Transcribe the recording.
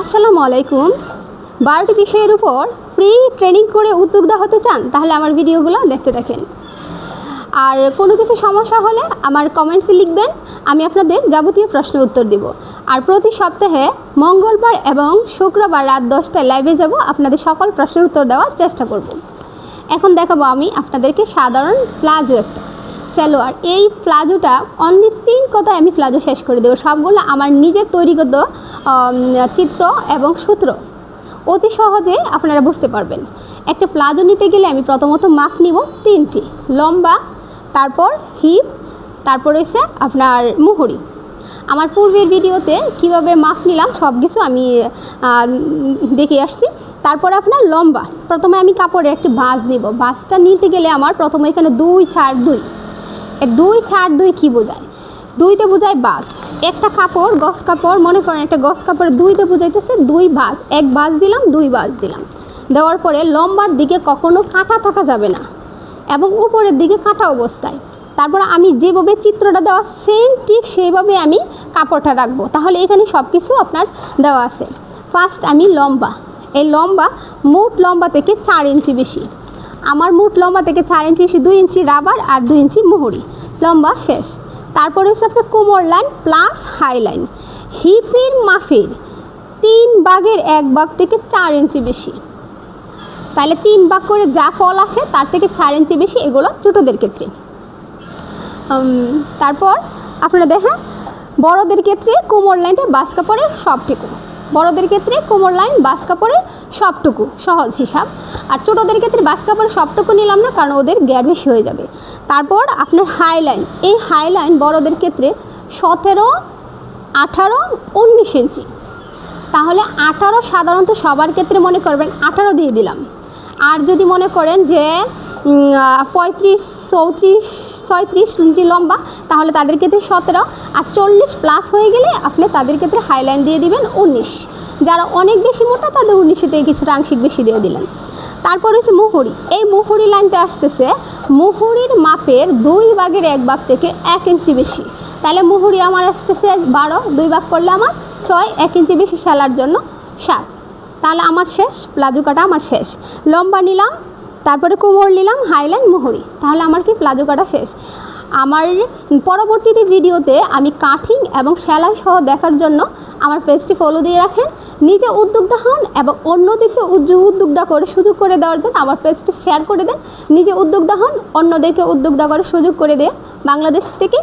আসসালামু আলাইকুম। বারোটি বিষয়ের উপর ফ্রি ট্রেনিং করে উদ্যোক্তা হতে চান, তাহলে আমার ভিডিওগুলো দেখতে দেখেন আর কোনো কিছু সমস্যা হলে আমার কমেন্টসে লিখবেন, আমি আপনাদের যাবতীয় প্রশ্নের উত্তর দেব। আর প্রতি সপ্তাহে মঙ্গলবার এবং শুক্রবার রাত দশটায় লাইভে যাব, আপনাদের সকল প্রশ্নের উত্তর দেওয়ার চেষ্টা করব। এখন দেখাবো আমি আপনাদেরকে সাধারণ প্লাজো একটা। সালোয়ার, এই প্লাজোটা অনলি তিন কথায় আমি প্লাজো শেষ করে দেবো। সবগুলো আমার নিজের তৈরিগত চিত্র এবং সূত্র। অতি সহজে আপনারা বুঝতে পারবেন। একটা প্লাজো নিতে গেলে আমি প্রথমত মাপ নিব তিনটি। লম্বা, তারপর হিপ, তারপর হচ্ছে আপনার মুহুরি। আমার পূর্বের ভিডিওতে কীভাবে মাপ নিলাম সব কিছু আমি দেখে আসছি। তারপরে আপনার লম্বা। প্রথমে আমি কাপড়ের একটি বাঁশ নিব। বাঁশটা নিতে গেলে আমার প্রথমে এখানে দুই চার দুই। দুই চার দুই কী বোঝায়? দুইতে বোঝায় বাস। একটা কাপড় গস কাপড়, মনে করেন একটা গস কাপড় দুইতে বোঝাইতেছে দুই বাস। এক বাস দিলাম, দুই বাস দিলাম। দেওয়ার পরে লম্বার দিকে কখনো কাটা থাকা যাবে না এবং উপরের দিকে কাটা অবস্থায়। তারপর আমি যেভাবে চিত্রটা দেওয়া সেম ঠিক সেইভাবে আমি কাপড়টা রাখব। তাহলে এখানে সব কিছু আপনার দেওয়া আছে। ফার্স্ট আমি লম্বা। এই লম্বা মোট লম্বা থেকে চার ইঞ্চি বেশি। আমার মোট লম্বা থেকে চার ইঞ্চি বেশি, দুই ইঞ্চি রাবার আর দুই ইঞ্চি মুহুরি। লম্বা শেষ। তারপরে হচ্ছে আপনার কোমর লাইন প্লাস হাই লাইন হিপের মাফের তিন ভাগের এক ভাগ থেকে চার ইঞ্চি বেশি। তাহলে তিন ভাগ করে যা ফল আসে, তার থেকে চার ইঞ্চি বেশি, এগুলো ছোটোদের ক্ষেত্রে। তারপর আপনারা দেখেন, বড়দের ক্ষেত্রে কোমর লাইনটা বাস কাপড়ের সবটুকু। বড়দের ক্ষেত্রে কোমর লাইন বাস কাপড়ের সবটুকু, সহজ হিসাব। আর ছোটোদের ক্ষেত্রে বাস কাপড়ের সবটুকু নিলাম না, কারণ ওদের গ্যার বেশি হয়ে যাবে। তারপর আপনার হাই লাইন এই হাই লাইন বড়দের ক্ষেত্রে সতেরো, আঠারো, উনিশ ইঞ্চি। তাহলে আঠারো সাধারণত সবার ক্ষেত্রে মনে করবেন আঠারো দিয়ে দিলাম। আর যদি মনে করেন যে পঁয়ত্রিশ, চৌত্রিশ, ছয়ত্রিশ ইঞ্চি লম্বা, তাহলে তাদের ক্ষেত্রে সতেরো। আর চল্লিশ প্লাস হয়ে গেলে আপনি তাদের ক্ষেত্রে হাইলাইন দিয়ে দিবেন উনিশ। যারা অনেক বেশি মোটা, তাদের উনিশেতে কিছুটা আংশিক বেশি দিয়ে দিলেন। তারপর হচ্ছে মুহুরি। এই মুহুরি লাইনটা আসতেছে মুহুরির মাপের দুই ভাগের এক ভাগ থেকে এক ইঞ্চি বেশি। তাহলে মুহুরি আমার আসতেছে বারো, দুই ভাগ করলে আমার ছয়, এক ইঞ্চি বেশি সেলার জন্য সাত। তাহলে আমার শেষ প্লাজো কাটা আমার শেষ। লম্বা নিলাম, তারপরে কোমর নিলাম হাইল্যান্ড মুহুরি। তাহলে আমার কি প্লাজো কাটা শেষ? আমার পরবর্তীতে ভিডিওতে আমি কাটিং এবং সেলাই সহ দেখার জন্য আমার পেজটি ফলো দিয়ে রাখেন। নিজে উদ্যোক্তা হন এবং উদ্যোগ উদ্যোক্তা করে সুযোগ করে দেওয়ার জন্য আমার পেজটি শেয়ার করে দেন। নিজে উদ্যোক্তা হন, অন্যদেরকে উদ্যোক্তা করে সুযোগ করে দেন। বাংলাদেশ থেকে